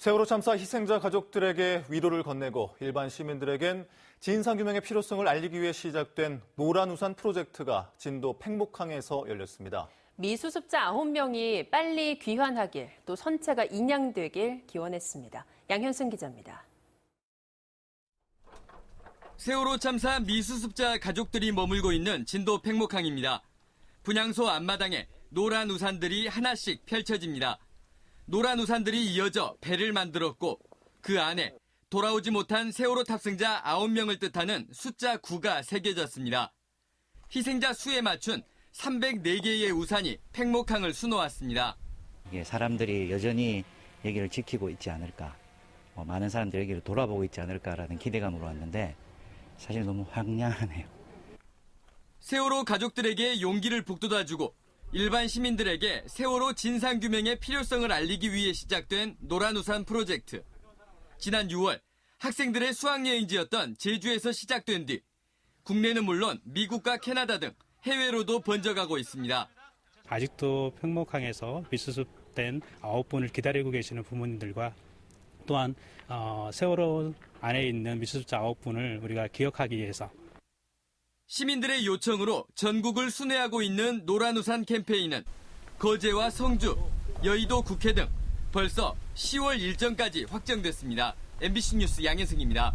세월호 참사 희생자 가족들에게 위로를 건네고 일반 시민들에겐 진상규명의 필요성을 알리기 위해 시작된 노란 우산 프로젝트가 진도 팽목항에서 열렸습니다. 미수습자 9명이 빨리 귀환하길 또 선체가 인양되길 기원했습니다. 양현승 기자입니다. 세월호 참사 미수습자 가족들이 머물고 있는 진도 팽목항입니다. 분향소 앞마당에 노란 우산들이 하나씩 펼쳐집니다. 노란 우산들이 이어져 배를 만들었고 그 안에 돌아오지 못한 세월호 탑승자 9명을 뜻하는 숫자 9가 새겨졌습니다. 희생자 수에 맞춘 304개의 우산이 팽목항을 수놓았습니다. 사람들이 여전히 여기를 지키고 있지 않을까, 뭐 많은 사람들이 여기를 돌아보고 있지 않을까라는 기대감으로 왔는데 사실 너무 황량하네요. 세월호 가족들에게 용기를 북돋아주고 일반 시민들에게 세월호 진상규명의 필요성을 알리기 위해 시작된 노란우산 프로젝트. 지난 6월 학생들의 수학여행지였던 제주에서 시작된 뒤 국내는 물론 미국과 캐나다 등 해외로도 번져가고 있습니다. 아직도 평목항에서 미수습된 아홉 분을 기다리고 계시는 부모님들과 또한 어, 세월호 안에 있는 미수습자 아홉 분을 우리가 기억하기 위해서 시민들의 요청으로 전국을 순회하고 있는 노란우산 캠페인은 거제와 성주, 여의도 국회 등 벌써 10월 일정까지 확정됐습니다. MBC 뉴스 양현승입니다.